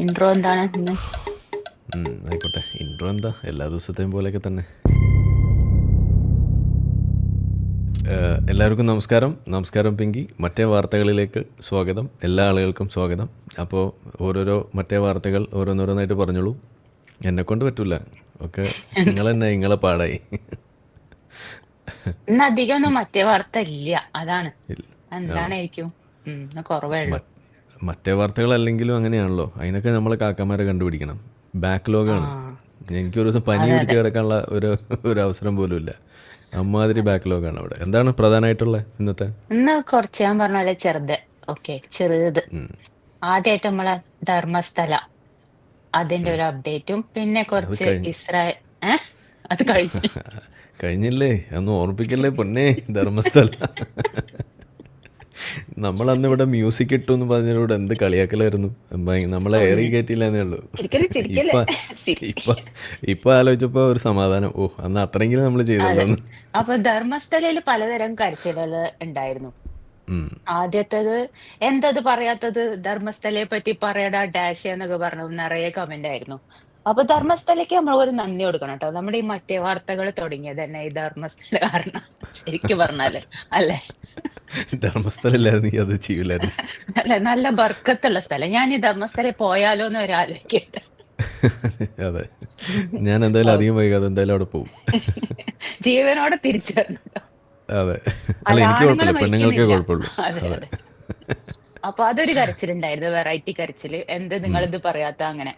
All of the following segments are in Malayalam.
ഇൻട്രോ എന്താണ് ഇന്ന്? ആയിക്കോട്ടെ. ഇൻട്രോ എന്താ? എല്ലാ ദിവസത്തെയും പോലെയൊക്കെ തന്നെ. എല്ലാവർക്കും നമസ്കാരം. നമസ്കാരം പിങ്കി. മറ്റേ വാർത്തകളിലേക്ക് സ്വാഗതം. എല്ലാ ആളുകൾക്കും സ്വാഗതം. അപ്പോൾ ഓരോരോ മറ്റേ വാർത്തകൾ ഓരോന്നോരോന്നായിട്ട് പറഞ്ഞോളൂ. എന്നെ കൊണ്ട് പറ്റൂല. ഒക്കെ നിങ്ങൾ തന്നെ നിങ്ങളെ പാടായി. ഇന്ന് അധികം ഒന്നും മറ്റേ വാർത്ത ഇല്ല. അതാണ്. എന്താണ് എന്താണായിരിക്കും? കുറവേ ഉള്ളൂ. മറ്റേ വാർത്തകൾ അല്ലെങ്കിലും അങ്ങനെയാണല്ലോ. അതിനൊക്കെ നമ്മളെ കാക്കമാരെ കണ്ടുപിടിക്കണം. ബാക്ക്ലോഗാണ്. എനിക്ക് ഒരു ദിവസം പനി പിടിച്ച് കിടക്കാനുള്ള ഒരു ഒരു അവസരം പോലും ഇല്ല അമ്മാതിരി ബാക്ക്ലോഗാണ് അവിടെ. എന്താണ് പ്രധാനമായിട്ടുള്ള ഇന്നത്തെ? ഇന്ന് കുറച്ച് ഞാൻ പറഞ്ഞ പോലെ ചെറുത്. ഓക്കെ ചെറുത്. ആദ്യമായിട്ട് നമ്മളെ ധർമ്മസ്ഥല. അതിന്റെ ഒരു അപ്ഡേറ്റും പിന്നെ കുറച്ച്. ഇസ്രായേൽ അത് കഴിഞ്ഞു. കഴിഞ്ഞില്ലേ? അന്ന് ഓർമ്മിക്കല്ലേ പൊന്നെ? ധർമ്മസ്ഥല. നമ്മൾ അന്ന് ഇവിടെ മ്യൂസിക് ഇട്ടു എന്ന് പറഞ്ഞതിലൂടെ എന്ത് കളിയാക്കലായിരുന്നു നമ്മളെ ഏറി കയറ്റിയില്ലെന്നേ ഉള്ളൂ. ഇപ്പൊ ഇപ്പൊ ആലോചിച്ചപ്പോ ഒരു സമാധാനം. ഓ അന്ന് അത്രയെങ്കിലും നമ്മൾ ചെയ്തല്ലോ. അപ്പൊ ധർമ്മസ്ഥലയിൽ പലതരം കരച്ചിലുകൾ ഉണ്ടായിരുന്നു. ആദ്യത്തത് ആദ്യത്തേത് എന്തത് പറയാത്തത്? ധർമ്മസ്ഥലയെ പറ്റി പറയടാ ഡാഷ് എന്നൊക്കെ പറഞ്ഞു. നിറയെ കമന്റ് ആയിരുന്നു. അപ്പൊ ധർമ്മസ്ഥലയ്ക്ക് നമ്മൾ ഒരു നന്ദി കൊടുക്കണം കേട്ടോ. നമ്മുടെ ഈ മറ്റേ വാർത്തകൾ തുടങ്ങിയത് തന്നെ ഈ ധർമ്മസ്ഥല കാരണം. ശരിക്കും പറഞ്ഞാൽ അല്ലെ? ധർമ്മസ്ഥല നീ അത് ചെയ്യൂലായിരുന്നു. അല്ലെ നല്ല ബർക്കത്തുള്ള സ്ഥലം. ഞാൻ ഈ ധർമ്മസ്ഥലയിൽ പോയാലോ എന്ന് ഒരാലോചിക്കട്ടെ. അതെ. ഞാൻ എന്തായാലും അധികം വൈകാതെ എന്തായാലും അവിടെ പോകും ജീവനോടെ തിരിച്ചു അതെ. അല്ല എനിക്ക് കുഴപ്പമില്ല. പെണ്ണുങ്ങൾക്കേ കുഴപ്പമുള്ളൂ. അതെ അതെ. അപ്പൊ അതൊരു കരച്ചിലുണ്ടായിരുന്നു വെറൈറ്റി കരച്ചിൽ. എന്ത് നിങ്ങൾ നിങ്ങളിത് പറയാത്ത അങ്ങനെ.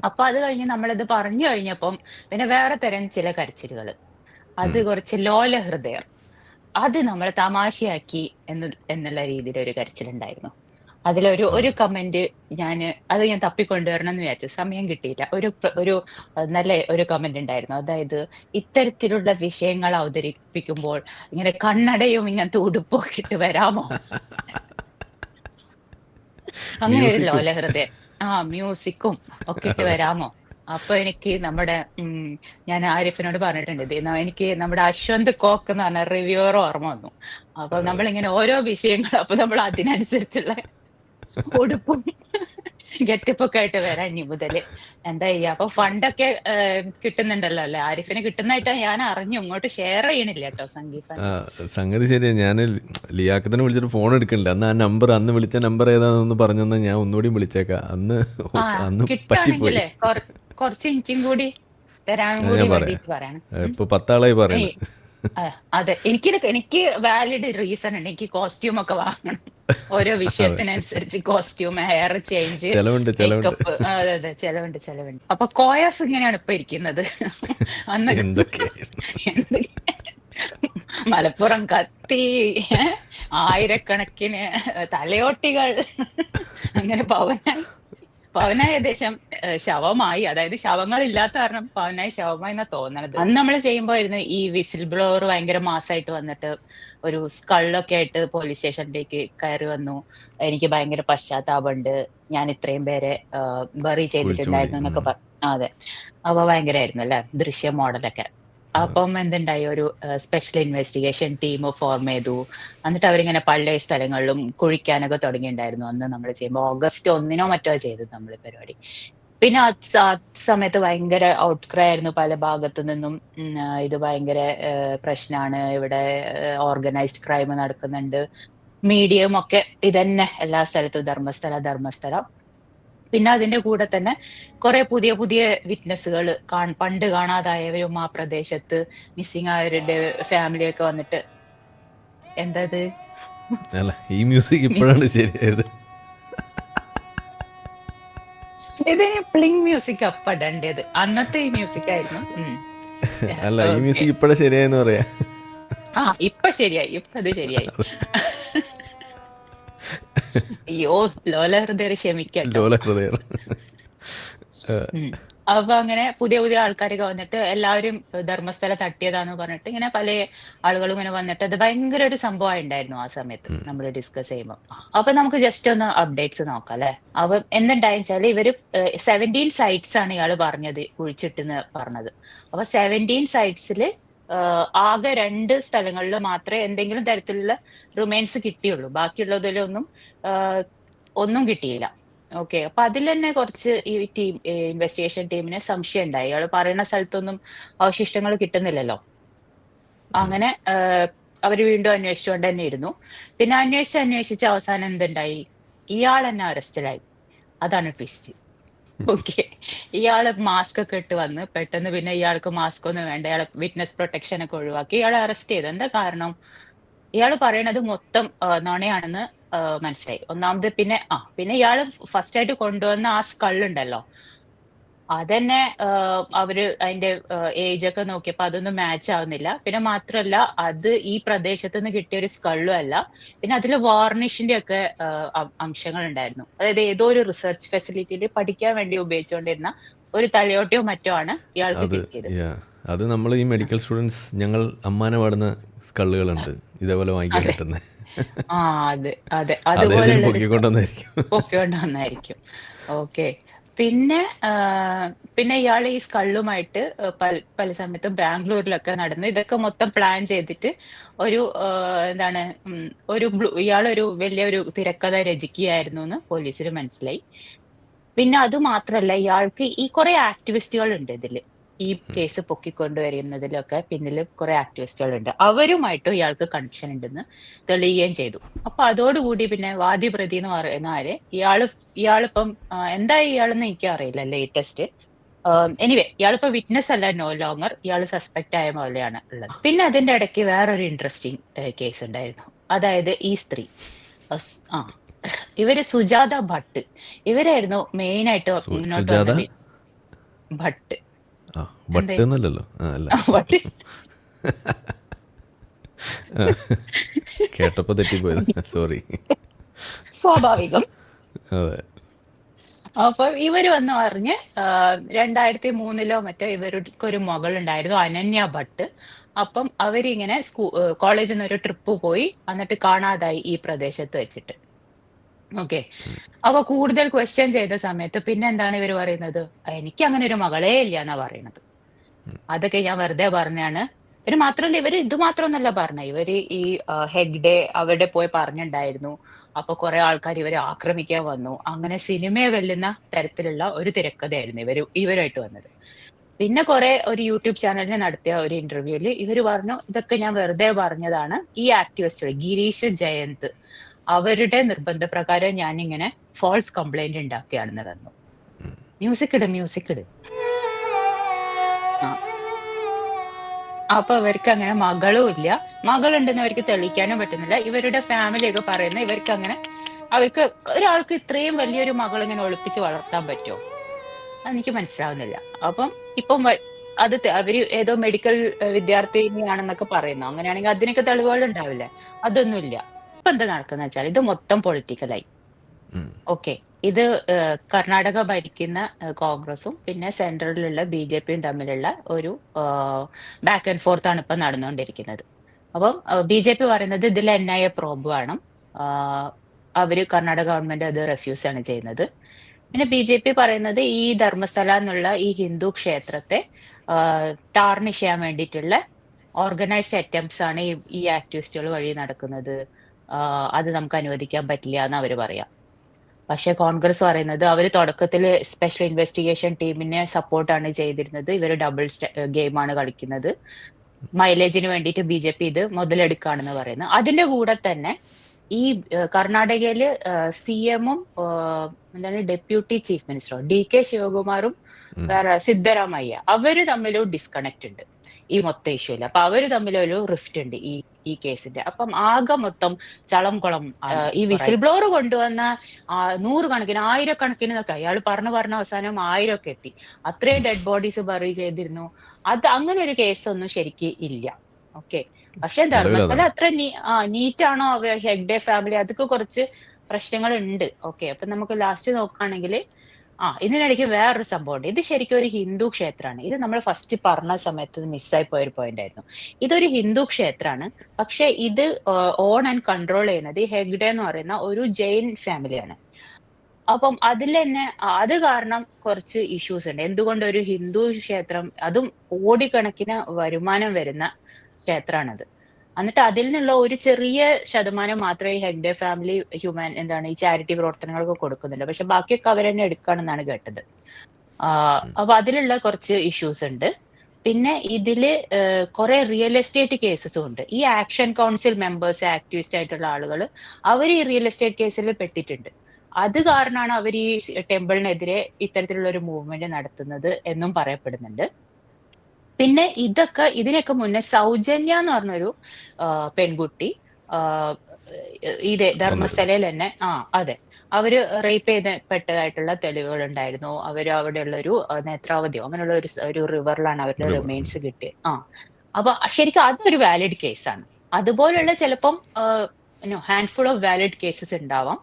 അപ്പൊ അത് കഴിഞ്ഞ് നമ്മളിത് പറഞ്ഞു കഴിഞ്ഞപ്പം പിന്നെ വേറെ തരം ചില കരച്ചിലുകൾ അത് കുറച്ച് ലോല ഹൃദയം അത് നമ്മൾ തമാശയാക്കി എന്ന് എന്നുള്ള രീതിയിൽ ഒരു കരച്ചിലുണ്ടായിരുന്നു. അതിലൊരു ഒരു കമന്റ് ഞാൻ അത് ഞാൻ തപ്പിക്കൊണ്ടുവരണം എന്ന് വിചാരിച്ചു. സമയം കിട്ടിയില്ല. ഒരു ഒരു നല്ല ഒരു കമന്റ് ഉണ്ടായിരുന്നു. അതായത് ഇത്തരത്തിലുള്ള വിഷയങ്ങൾ അവതരിപ്പിക്കുമ്പോൾ ഇങ്ങനെ കണ്ണടയും ഇങ്ങനത്തെ ഉടുപ്പൊക്കെ ഇട്ട് വരാമോ? അങ്ങനെ ഒരു ലോല ഹൃദയം ആ മ്യൂസിക്കും ഒക്കെ ഇട്ട് വരാമോ? അപ്പൊ എനിക്ക് നമ്മുടെ ഉം, ഞാൻ ആരിഫിനോട് പറഞ്ഞിട്ടുണ്ട് "ദേ, ന- എനിക്ക് നമ്മുടെ അശ്വന്ത് കോക്ക് എന്ന് പറഞ്ഞ റിവ്യൂവർ ഓർമ്മ വന്നു. അപ്പൊ നമ്മളിങ്ങനെ ഓരോ വിഷയങ്ങൾ അപ്പൊ നമ്മൾ അതിനനുസരിച്ചുള്ള ഉടുപ്പും ഗെറ്റപ്പൊക്കെ ആയിട്ട് വരാം ഇനി മുതൽ. എന്താ ചെയ്യാ? അപ്പൊ ഫണ്ടൊക്കെ കിട്ടുന്നുണ്ടല്ലോ അല്ലെ? ആരിഫിന് കിട്ടുന്നതായിട്ട് ഞാൻ അറിഞ്ഞു ഇങ്ങോട്ട് ഷെയർ ചെയ്യണില്ല കേട്ടോ സംഗീത ആ, സംഗതി ശരിയാ. ഞാൻ ലിയാക്കത്തിനെ വിളിച്ചിട്ട് ഫോൺ എടുക്കണില്ല. അന്ന് ആ നമ്പർ അന്ന് വിളിച്ച നമ്പർ ഏതാണെന്ന് പറഞ്ഞെന്നാൽ ഞാൻ ഒന്നുകൂടി വിളിച്ചേക്കാം. അന്ന് ആ അന്ന് പറ്റിപ്പോയി. കിട്ടുകയാണെങ്കിലേ കുറച്ച് എനിക്കും കൂടി തരാൻ കൂടി ഞാൻ പറയാം. വേണ്ടിട്ട് പറയണം. ഇപ്പൊ പത്താളായി പറയുന്നത് അതെ എനിക്ക് എനിക്ക് വാലിഡ് റീസൺ ഉണ്ട് എനിക്ക് കോസ്റ്റ്യൂം ഒക്കെ വാങ്ങണം. ഓരോ വിഷയത്തിനനുസരിച്ച് കോസ്റ്റ്യൂം ഹെയർ ചേഞ്ച് ചെലവുണ്ട് ചെലവുണ്ട്. മേക്കപ്പ് അതെ അതെ. ചെലവുണ്ട് ചെലവുണ്ട്. അപ്പൊ കോയാസ് ഇങ്ങനെയാണ് ഇപ്പൊ ഇരിക്കുന്നത്. അന്ന് മലപ്പുറം കത്തി? ആയിരക്കണക്കിന് തലയോട്ടികൾ അങ്ങനെ പവനായി. പവനായി ഏകദേശം ശവമായി. അതായത് ശവങ്ങൾ ഇല്ലാത്ത കാരണം പവനായി ശവമായി എന്നാ തോന്നണത്. അന്ന് നമ്മൾ ചെയ്യുമ്പോഴായിരുന്നു ഈ വിസിൽ ബ്ലോവർ ഭയങ്കര മാസമായിട്ട് വന്നിട്ട് ഒരു സ്കള്ളൊക്കെ ആയിട്ട് പോലീസ് സ്റ്റേഷനിലേക്ക് കയറി വന്നു. എനിക്ക് ഭയങ്കര പശ്ചാത്താപമുണ്ട്. ഞാൻ ഇത്രയും പേരെ ബറി ചെയ്തിട്ടുണ്ടായിരുന്നു എന്നൊക്കെ പറഞ്ഞു അതെ. അപ്പൊ ഭയങ്കരമായിരുന്നു അല്ലെ? ദൃശ്യ മോഡലൊക്കെ. അപ്പം എന്തുണ്ടായി ഒരു സ്പെഷ്യൽ ഇൻവെസ്റ്റിഗേഷൻ ടീം ഫോം ചെയ്തു. എന്നിട്ട് അവരിങ്ങനെ പല സ്ഥലങ്ങളിലും കുഴിക്കാനൊക്കെ തുടങ്ങിയിട്ടുണ്ടായിരുന്നു അന്ന് നമ്മൾ ചെയ്യുമ്പോൾ. ഓഗസ്റ്റ് ഒന്നിനോ മറ്റോ ചെയ്തു നമ്മൾ പരിപാടി. പിന്നെ ആ സമയത്ത് ഭയങ്കര ഔട്ട്ക്രൈ ആയിരുന്നു പല ഭാഗത്തു നിന്നും. ഇത് ഭയങ്കര പ്രശ്നമാണ് ഇവിടെ ഓർഗനൈസ്ഡ് ക്രൈം നടക്കുന്നുണ്ട്. മീഡിയയും ഒക്കെ ഇതന്നെ എല്ലാ സ്ഥലത്തും ധർമ്മസ്ഥല ധർമ്മസ്ഥല. പിന്നെ അതിന്റെ കൂടെ തന്നെ കുറെ പുതിയ പുതിയ വിറ്റ്നസ്സുകൾ പണ്ട് കാണാതായവരും ആ പ്രദേശത്ത് മിസ്സിംഗ് ആയവരുടെ ഫാമിലിയൊക്കെ വന്നിട്ട്. എന്താ ഇത് അല്ല ഈ മ്യൂസിക് ഇപ്പോഴാണ് ശരിയായത്. ഇതിന് പ്ലിങ് മ്യൂസിക് അപ്പടേണ്ടത് അന്നത്തെ ഈ മ്യൂസിക് ആയിരുന്നു. അല്ല ഈ മ്യൂസിക് ഇപ്പോഴാണ് ശരിയായെന്ന് പറയാ. ആ ഇപ്പൊ ശരിയായി. ഇപ്പൊ അത് ശരിയായി. അയ്യോ ലോല ഹൃദയർ ക്ഷമിക്കട്ടോ. ലോല ഹൃദയർ. അപ്പൊ അങ്ങനെ പുതിയ പുതിയ ആൾക്കാരൊക്കെ വന്നിട്ട് എല്ലാവരും ധർമ്മസ്ഥല തട്ടിയതാന്ന് പറഞ്ഞിട്ട് ഇങ്ങനെ പല ആളുകളും ഇങ്ങനെ വന്നിട്ട് അത് ഭയങ്കര ഒരു സംഭവം ഉണ്ടായിരുന്നു ആ സമയത്ത് നമ്മൾ ഡിസ്കസ് ചെയ്യുമ്പോൾ അപ്പൊ നമുക്ക് ജസ്റ്റ് ഒന്ന് അപ്ഡേറ്റ്സ് നോക്കാം അല്ലെ? അപ്പൊ എന്തുണ്ടായെന്ന് വെച്ചാൽ ഇവർ സെവന്റീൻ സൈറ്റ്സ് ആണ് ഇയാൾ പറഞ്ഞത് കുഴിച്ചിട്ടെന്ന് പറഞ്ഞത്. അപ്പൊ സെവന്റീൻ സൈറ്റ്സിൽ ആകെ രണ്ട് സ്ഥലങ്ങളിൽ മാത്രമേ എന്തെങ്കിലും തരത്തിലുള്ള റിമൈൻസ് കിട്ടിയുള്ളൂ. ബാക്കിയുള്ളതിലൊന്നും ഒന്നും കിട്ടിയില്ല. ഓക്കെ അപ്പൊ അതിൽ തന്നെ കുറച്ച് ഈ ടീം ഇൻവെസ്റ്റിഗേഷൻ ടീമിന് സംശയം ഉണ്ടായി അയാൾ പറയുന്ന സ്ഥലത്തൊന്നും അവശിഷ്ടങ്ങൾ കിട്ടുന്നില്ലല്ലോ. അങ്ങനെ അവർ വീണ്ടും അന്വേഷിച്ചുകൊണ്ട് തന്നെ ഇരുന്നു പിന്നെ അന്വേഷിച്ച് അന്വേഷിച്ച് അവസാനം എന്തുണ്ടായി? ഇയാൾ തന്നെ അറസ്റ്റിലായി അതാണ് ട്വിസ്റ്റ് ഓക്കെ ഇയാൾ മാസ്ക് ഒക്കെ ഇട്ട് വന്ന് പെട്ടെന്ന് പിന്നെ ഇയാൾക്ക് മാസ്ക് ഒന്നും വേണ്ട. ഇയാളെ വിറ്റ്നസ് പ്രൊട്ടക്ഷൻ ഒക്കെ ഒഴിവാക്കി. ഇയാളെ അറസ്റ്റ് ചെയ്തു. എന്താ കാരണം? ഇയാൾ പറയണത് മൊത്തം ആ, നുണയാണെന്ന് മനസ്സിലായി. ഒന്നാമത് പിന്നെ ആ പിന്നെ ഇയാൾ ഫസ്റ്റ് ആയിട്ട് കൊണ്ടുവന്ന ആ സ്കൾ ഉണ്ടല്ലോ. അതന്നെ അവർ അതിന്റെ ഏജ് ഒക്കെ നോക്കിയപ്പോ അതൊന്നും മാച്ച് ആവുന്നില്ല. പിന്നെ മാത്രല്ല അത് ഈ പ്രദേശത്ത് നിന്ന് കിട്ടിയ ഒരു സ്കള്ളും അല്ല. പിന്നെ അതിൽ വാർണിഷിന്റെ ഒക്കെ അം- അംശങ്ങൾ ഉണ്ടായിരുന്നു അതായത് ഏതോ ഒരു റിസർച്ച് ഫെസിലിറ്റിയിൽ പഠിക്കാൻ വേണ്ടി ഉപയോഗിച്ചുകൊണ്ടിരുന്ന ഒരു തലയോട്ടിയോ മറ്റോ ആണ് ഇയാൾക്ക് അത് കിട്ടിയത്. അത് നമ്മൾ ഈ മെഡിക്കൽ സ്റ്റുഡൻസ് ഞങ്ങൾ അമ്മാനെ പാടുന്ന സ്കള്ളുകളുണ്ട് ഇതേപോലെ വാങ്ങിക്കാൻ അതെ. കിട്ടുന്നത് ആ അതെ അതെ. അതുപോലുള്ള ഒരു പൊക്കിക്കൊണ്ടുവന്നായിരിക്കും. പൊക്കിക്കൊണ്ട് വന്നായിരിക്കും ഓക്കെ. പിന്നെ പിന്നെ ഇയാൾ ഈ സ്കള്ളുമായിട്ട് പല പല സമയത്തും ബാംഗ്ലൂരിലൊക്കെ നടന്ന് ഇതൊക്കെ മൊത്തം പ്ലാൻ ചെയ്തിട്ട് ഒരു എന്താണ് ഒരു ഇയാളൊരു വലിയൊരു തിരക്കഥ രചിക്കുകയായിരുന്നു എന്ന് പോലീസിന് മനസ്സിലായി. പിന്നെ അത് മാത്രല്ല ഇയാൾക്ക് ഈ കുറെ ആക്ടിവിസ്റ്റുകൾ ഉണ്ട് ഇതിൽ. ഈ കേസ് പൊക്കിക്കൊണ്ടുവരുന്നതിലൊക്കെ പിന്നിൽ കുറെ ആക്ടിവിസ്റ്റുകൾ ഉണ്ട് അവരുമായിട്ടും ഇയാൾക്ക് കണക്ഷൻ ഉണ്ടെന്ന് തെളിയുകയും ചെയ്തു. അപ്പൊ അതോടുകൂടി പിന്നെ വാദി പ്രതി എന്ന് പറയുന്ന ആര് ഇയാൾ ഇയാളിപ്പം എന്തായി എന്താ ഇയാളെന്ന് എനിക്ക് അറിയില്ല ലേറ്റസ്റ്റ് എനിവേ ഇയാളിപ്പോ വിറ്റ്നസ് അല്ല നോ ലോങ്ങർ ഇയാൾ സസ്പെക്ട് ആയ പോലെയാണ് ഉള്ളത്. പിന്നെ അതിന്റെ ഇടയ്ക്ക് വേറൊരു ഇൻട്രസ്റ്റിംഗ് കേസ് ഉണ്ടായിരുന്നു. അതായത് ഈ സ്ത്രീ ആ ഇവർ സുജാത ഭട്ട്. ഇവരായിരുന്നു മെയിൻ ആയിട്ട് മുന്നോട്ട്? ഭട്ട്. ആ ബട്ട് എന്നല്ലല്ലോ ആ അല്ല. കേട്ടപ്പോ തെറ്റിപ്പോയത്. സോറി. സ്വാഭാവികം. അതെ. അപ്പൊ ഇവർ വന്ന് പറഞ്ഞ് രണ്ടായിരത്തി മൂന്നിലോ മറ്റോ ഇവർക്ക് ഒരു മകൾ ഉണ്ടായിരുന്നു അനന്യ ഭട്ട്. അപ്പം അവരിങ്ങനെ സ്കൂ കോളേജിൽ നിന്ന് ഒരു ട്രിപ്പ് പോയി എന്നിട്ട് കാണാതായി ഈ പ്രദേശത്ത് വെച്ചിട്ട്. ഓക്കെ. അപ്പൊ കൂടുതൽ ക്വസ്റ്റ്യൻ ചെയ്ത സമയത്ത് പിന്നെ എന്താണ് ഇവർ പറയുന്നത്? എനിക്ക് അങ്ങനെ ഒരു മകളേ ഇല്ല എന്നാ പറയുന്നത് അതൊക്കെ ഞാൻ വെറുതെ പറഞ്ഞാണ്. ഇവർ മാത്രമല്ല ഇവർ ഇത് മാത്രമൊന്നല്ല പറഞ്ഞ. ഇവർ ഈ ഹെഗ്ഡെ അവിടെ പോയി പറഞ്ഞിട്ടുണ്ടായിരുന്നു അപ്പൊ കുറെ ആൾക്കാർ ഇവരെ ആക്രമിക്കാൻ വന്നു. അങ്ങനെ സിനിമയെ വെല്ലുന്ന തരത്തിലുള്ള ഒരു തിരക്കഥയായിരുന്നു ഇവർ ഇവരുമായിട്ട് വന്നത്. പിന്നെ കുറെ ഒരു യൂട്യൂബ് ചാനലിന് നടത്തിയ ഒരു ഇന്റർവ്യൂവിൽ ഇവർ പറഞ്ഞു ഇതൊക്കെ ഞാൻ വെറുതെ പറഞ്ഞതാണ്. ഈ ആക്ടിവിസ്റ്റുകൾ ഗിരീഷ് ജയന്ത് അവരുടെ നിർബന്ധപ്രകാരം ഞാൻ ഇങ്ങനെ ഫോൾസ് കംപ്ലൈന്റ് ഉണ്ടാക്കുകയാണെന്ന് പറഞ്ഞു. മ്യൂസിക് ഇട് മ്യൂസിക് ഇട്. അപ്പൊ ഇവർക്ക് അങ്ങനെ മകളും ഇല്ല. മകളുണ്ടെന്ന് അവർക്ക് തെളിയിക്കാനും പറ്റുന്നില്ല. ഇവരുടെ ഫാമിലി ഒക്കെ പറയുന്ന ഇവർക്ക് അങ്ങനെ അവർക്ക് ഒരാൾക്ക് ഇത്രയും വലിയൊരു മകൾ ഇങ്ങനെ ഒളിപ്പിച്ച് വളർത്താൻ പറ്റുമോ? അതെനിക്ക് മനസ്സിലാവുന്നില്ല. അപ്പം ഇപ്പം അത് അവർ ഏതോ മെഡിക്കൽ വിദ്യാർത്ഥിനിയാണെന്നൊക്കെ പറയുന്നു. അങ്ങനെയാണെങ്കിൽ അതിനൊക്കെ തെളിവുകൾ ഉണ്ടാവില്ലേ അതൊന്നുമില്ല. ഇപ്പൊ എന്താ നടക്കുന്ന വെച്ചാൽ ഇത് മൊത്തം പൊളിറ്റിക്കലായി. ഓക്കെ. ഇത് കർണാടക ഭരിക്കുന്ന കോൺഗ്രസും പിന്നെ സെൻട്രലിലുള്ള ബി ജെ പിയും തമ്മിലുള്ള ഒരു ബാക്ക് ആൻഡ് ഫോർത്ത് ആണ് ഇപ്പൊ നടന്നുകൊണ്ടിരിക്കുന്നത് അപ്പം ബി ജെ പി പറയുന്നത് ഇതിൽ എൻ ഐ എ പ്രോബ് വേണം. അവർ കർണാടക ഗവൺമെന്റ് അത് റെഫ്യൂസ് ആണ് ചെയ്യുന്നത്. പിന്നെ ബി ജെ പി പറയുന്നത് ഈ ധർമ്മസ്ഥല എന്നുള്ള ഈ ഹിന്ദു ക്ഷേത്രത്തെ ടാർണിഷ് ചെയ്യാൻ വേണ്ടിയിട്ടുള്ള ഓർഗനൈസ്ഡ് അറ്റംപ്റ്റ്സ് ആണ് ഈ ആക്ടിവിസ്റ്റുകൾ വഴി നടക്കുന്നത്. അത് നമുക്ക് അനുവദിക്കാൻ പറ്റില്ല എന്ന് അവർ പറയാം. പക്ഷെ കോൺഗ്രസ് പറയുന്നത് അവർ തുടക്കത്തിൽ സ്പെഷ്യൽ ഇൻവെസ്റ്റിഗേഷൻ ടീമിനെ സപ്പോർട്ടാണ് ചെയ്തിരുന്നത്. ഇവർ ഡബിൾ ഗെയിമാണ് കളിക്കുന്നത്. മൈലേജിന് വേണ്ടിയിട്ട് ബി ജെ പി ഇത് മുതലെടുക്കുകയാണെന്ന് പറയുന്നത്. അതിന്റെ കൂടെ തന്നെ ഈ കർണാടകയിൽ സി എമ്മും എന്താണ് ഡെപ്യൂട്ടി ചീഫ് മിനിസ്റ്ററും ഡി കെ ശിവകുമാറും. വേറെ സിദ്ധരാമയ്യ അവർ തമ്മിലും ഡിസ്കണക്ട് ഉണ്ട്. ഈ മൊത്തം ഇഷ്യൂൽ അപ്പൊ അവർ തമ്മിലൊരു റിഫ്റ്റ് ഉണ്ട് ഈ ഈ കേസിന്റെ അപ്പം ആകെ മൊത്തം ചളം കുളം ഈ വിസിൽ ബ്ലോർ കൊണ്ടുവന്ന നൂറുകണക്കിന് ആയിരക്കണക്കിന് എന്നൊക്കെ അയാൾ പറഞ്ഞു പറഞ്ഞ അവസാനം ആയിരമൊക്കെ എത്തി. അത്രയും ഡെഡ് ബോഡീസ് ബറി ചെയ്തിരുന്നു. അത് അങ്ങനെ ഒരു കേസൊന്നും ശരിക്ക് ഇല്ല. ഓക്കെ പക്ഷെ ധർമ്മസ്ഥല അത്ര നീറ്റാണോ ഹെഗ്ഡേ ഫാമിലി അതൊക്കെ കുറച്ച് പ്രശ്നങ്ങൾ ഉണ്ട് ഓക്കെ അപ്പൊ നമുക്ക് ലാസ്റ്റ് നോക്കുകയാണെങ്കിൽ ആ ഇതിനിടയ്ക്ക് വേറൊരു സംഭവമുണ്ട് ഇത് ശരിക്കും ഒരു ഹിന്ദു ക്ഷേത്രമാണ്. ഇത് നമ്മൾ ഫസ്റ്റ് പറഞ്ഞ സമയത്ത് മിസ്സായി പോയൊരു പോയിന്റ് ആയിരുന്നു. ഇതൊരു ഹിന്ദു ക്ഷേത്രമാണ്. പക്ഷെ ഇത് ഓൺ ആൻഡ് കൺട്രോൾ ചെയ്യുന്നത് ഈ ഹെഗ്ഡെ എന്ന് പറയുന്ന ഒരു ജെയിൻ ഫാമിലിയാണ് അപ്പം അതിൽ തന്നെ അത് കാരണം കുറച്ച് ഇഷ്യൂസ് ഉണ്ട്. എന്തുകൊണ്ട് ഒരു ഹിന്ദു ക്ഷേത്രം അതും കോടിക്കണക്കിന് വരുമാനം വരുന്ന ക്ഷേത്രമാണത്. എന്നിട്ട് അതിൽ നിന്നുള്ള ഒരു ചെറിയ ശതമാനം മാത്രമേ ഹെഗ്ഡെ ഫാമിലി ഹ്യൂമൻ എന്താണ് ഈ ചാരിറ്റി പ്രവർത്തനങ്ങളൊക്കെ കൊടുക്കുന്നുള്ളൂ. പക്ഷെ ബാക്കിയൊക്കെ അവർ തന്നെ എടുക്കുകയാണെന്നാണ് കേട്ടത്. അപ്പൊ അതിലുള്ള കുറച്ച് ഇഷ്യൂസ് ഉണ്ട്. പിന്നെ ഇതിൽ കുറെ റിയൽ എസ്റ്റേറ്റ് കേസസും ഉണ്ട്. ഈ ആക്ഷൻ കൗൺസിൽ മെമ്പേഴ്സ് ആക്ടിവിസ്റ്റ് ആയിട്ടുള്ള ആളുകൾ അവർ ഈ റിയൽ എസ്റ്റേറ്റ് കേസിൽ പെട്ടിട്ടുണ്ട്. അത് കാരണമാണ് അവർ ഈ ടെമ്പിളിനെതിരെ ഇത്തരത്തിലുള്ള ഒരു മൂവ്മെന്റ് നടത്തുന്നത് എന്നും പറയപ്പെടുന്നുണ്ട്. പിന്നെ ഇതൊക്കെ ഇതിനൊക്കെ മുന്നേ സൗജന്യ എന്ന് പറഞ്ഞൊരു പെൺകുട്ടി ഇതേ ധർമ്മസ്ഥലയിൽ തന്നെ ആ അതെ. അവർ റേപ്പ് ചെയ്തപ്പെട്ടതായിട്ടുള്ള തെളിവുകൾ ഉണ്ടായിരുന്നു അവർ അവിടെയുള്ള ഒരു നേത്രാവതിയോ അങ്ങനെയുള്ള ഒരു ഒരു റിവറിലാണ് അവരുടെ. റിമെയിൻസ് കിട്ടിയത് ആ. അപ്പൊ ശരിക്കും അതൊരു വാലിഡ് കേസാണ് അതുപോലുള്ള ചിലപ്പം ഹാൻഡ്ഫുൾ ഓഫ് വാലിഡ് കേസസ് ഉണ്ടാവാം.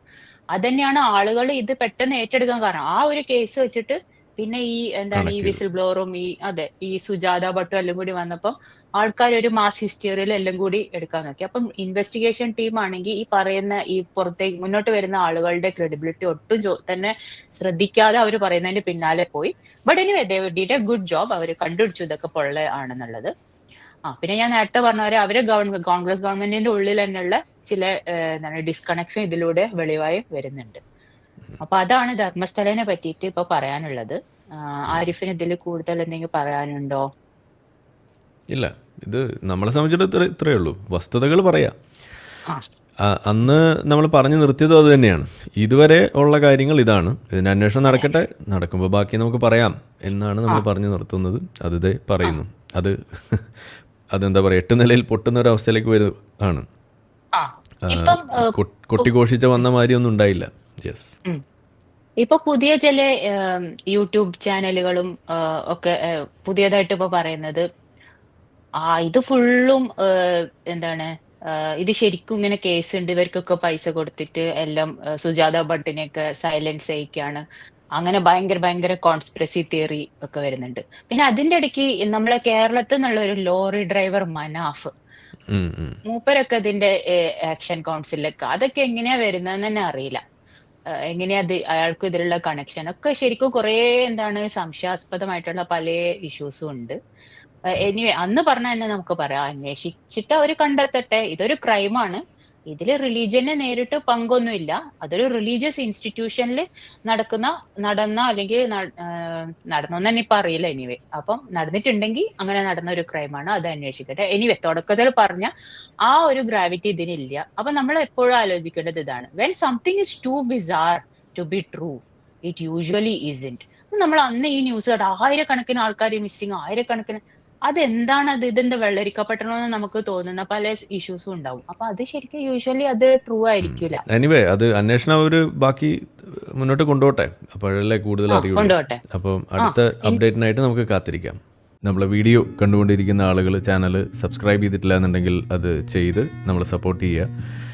അതന്നെയാണ് ആളുകൾ ഇത് പെട്ടെന്ന് ഏറ്റെടുക്കാൻ കാരണം. ആ ഒരു കേസ് വെച്ചിട്ട് പിന്നെ ഈ എന്താണ് ഈ വിസിൽ ബ്ലോറും ഈ അതെ ഈ സുജാത ഭട്ടും എല്ലാം കൂടി വന്നപ്പോൾ ആൾക്കാർ ഒരു മാസ് ഹിസ്റ്ററിയിൽ എല്ലാം കൂടി എടുക്കാൻ നോക്കി. അപ്പം ഇൻവെസ്റ്റിഗേഷൻ ടീം ആണെങ്കിൽ ഈ പറയുന്ന ഈ പുറത്തേക്ക് മുന്നോട്ട് വരുന്ന ആളുകളുടെ ക്രെഡിബിലിറ്റി ഒട്ടും തന്നെ ശ്രദ്ധിക്കാതെ അവർ പറയുന്നതിന്റെ പിന്നാലെ പോയി. But anyway they did a good job അവർ കണ്ടുപിടിച്ചു ഇതൊക്കെ പൊള്ള ആണെന്നുള്ളത്. ആ പിന്നെ ഞാൻ നേരത്തെ പറഞ്ഞവരെ അവരെ ഗവൺമെന്റ് കോൺഗ്രസ് ഗവൺമെന്റിന്റെ ഉള്ളിൽ തന്നെയുള്ള ചില എന്താണ് ഡിസ്കണക്ഷൻ ഇതിലൂടെ വെളിവായി വരുന്നുണ്ട്. അപ്പൊ അതാണ് ധർമ്മസ്ഥലനെ പറ്റിയിട്ട് ഇപ്പൊ പറയാനുള്ളത്. ആരിഫിന് ഇതിൽ കൂടുതൽ എന്തെങ്കിലും പറയാനുണ്ടോ? ഇല്ല ഇത് നമ്മളെ സംബന്ധിച്ചിടത്തോളം ഇത്ര ഇത്രയേ ഉള്ളൂ. വസ്തുതകൾ പറയാം. അന്ന് നമ്മൾ പറഞ്ഞു നിർത്തിയതും അത് തന്നെയാണ്. ഇതുവരെ ഉള്ള കാര്യങ്ങൾ ഇതാണ്. ഇതിന് അന്വേഷണം നടക്കട്ടെ. നടക്കുമ്പോൾ ബാക്കി നമുക്ക് പറയാം എന്നാണ് നമ്മൾ പറഞ്ഞു നിർത്തുന്നത്. അത് ഇതേ പറയുന്നു. അത് അതെന്താ പറയുക എട്ട് നിലയിൽ പൊട്ടുന്ന ഒരു അവസ്ഥയിലേക്ക് വരും ആണ്. കൊട്ടിഘോഷിച്ച വന്ന മാതിരി ഒന്നും ഉണ്ടായില്ല. ഇപ്പൊ പുതിയ ചില യൂട്യൂബ് ചാനലുകളും ഒക്കെ പുതിയതായിട്ട് ഇപ്പൊ പറയുന്നത് ആ ഇത് ഫുള്ളും എന്താണ് ഇത് ശരിക്കും ഇങ്ങനെ കേസ് ഉണ്ട് ഇവർക്കൊക്കെ പൈസ കൊടുത്തിട്ട് എല്ലാം സുജാത ഭട്ടിനെയൊക്കെ സൈലൻസ് ചെയ്യിക്കാണ്. അങ്ങനെ ഭയങ്കര ഭയങ്കര കോൺസ്പിറസി തിയറി ഒക്കെ വരുന്നുണ്ട്. പിന്നെ അതിന്റെ ഇടയ്ക്ക് നമ്മളെ കേരളത്തിൽ നിന്നുള്ള ഒരു ലോറി ഡ്രൈവർ മനാഫ്. മൂപ്പരൊക്കെ ഇതിന്റെ ആക്ഷൻ കൗൺസിലൊക്കെ അതൊക്കെ എങ്ങനെയാ വരുന്നതെന്ന് തന്നെ അറിയില്ല. എങ്ങനെയാ അത് അയാൾക്ക് ഇതിലുള്ള കണക്ഷൻ ഒക്കെ ശരിക്കും കുറേ എന്താണ് സംശയാസ്പദമായിട്ടുള്ള പല ഇഷ്യൂസും ഉണ്ട്. എനിവേ അന്ന് പറഞ്ഞ തന്നെ നമുക്ക് പറയാം. അന്വേഷിച്ചിട്ട് അവർ കണ്ടെത്തട്ടെ. ഇതൊരു ക്രൈമാണ് ഇതിൽ റിലീജിയനെ നേരിട്ട് പങ്കൊന്നുമില്ല. അതൊരു റിലീജിയസ് ഇൻസ്റ്റിറ്റ്യൂഷനിൽ നടക്കുന്ന നടന്ന അല്ലെങ്കിൽ നടന്നു എന്ന് തന്നെ ഇപ്പൊ അറിയില്ല എനിവേ അപ്പം നടന്നിട്ടുണ്ടെങ്കിൽ അങ്ങനെ നടന്ന ഒരു ക്രൈമാണ് അത് അന്വേഷിക്കട്ടെ. എനിവേ തുടക്കത്തിൽ പറഞ്ഞ ആ ഒരു ഗ്രാവിറ്റി ഇതിനില്ല. അപ്പൊ നമ്മൾ എപ്പോഴും ആലോചിക്കേണ്ടത് ഇതാണ്. When something is too bizarre to be true it usually isn't നമ്മൾ അന്ന് ഈ ന്യൂസ് കേട്ട ആയിരക്കണക്കിന് ആൾക്കാർ മിസ്സിങ് ആയിരക്കണക്കിന് അതെന്താണ് അത് ഇതെന്ത് വെള്ളരിക്കപ്പെട്ടണമെന്ന് നമുക്ക് തോന്നുന്ന പല ഇഷ്യൂസും ഉണ്ടാവും. അപ്പൊ അത് ശരിക്കും യൂഷ്വലി അത് ട്രൂ ആയിരിക്കില്ല എനിവേ അത് അന്വേഷണം അവർ ബാക്കി മുന്നോട്ട് കൊണ്ടുപോട്ടെ? അപ്പോഴല്ലേ കൂടുതൽ അറിയുള്ളൂ. അപ്പം അടുത്ത അപ്ഡേറ്റിനായിട്ട് നമുക്ക് കാത്തിരിക്കാം. നമ്മളെ വീഡിയോ കണ്ടുകൊണ്ടിരിക്കുന്ന ആളുകൾ ചാനൽ സബ്സ്ക്രൈബ് ചെയ്തിട്ടില്ല എന്നുണ്ടെങ്കിൽ അത് ചെയ്ത് നമ്മളെ സപ്പോർട്ട് ചെയ്യുക.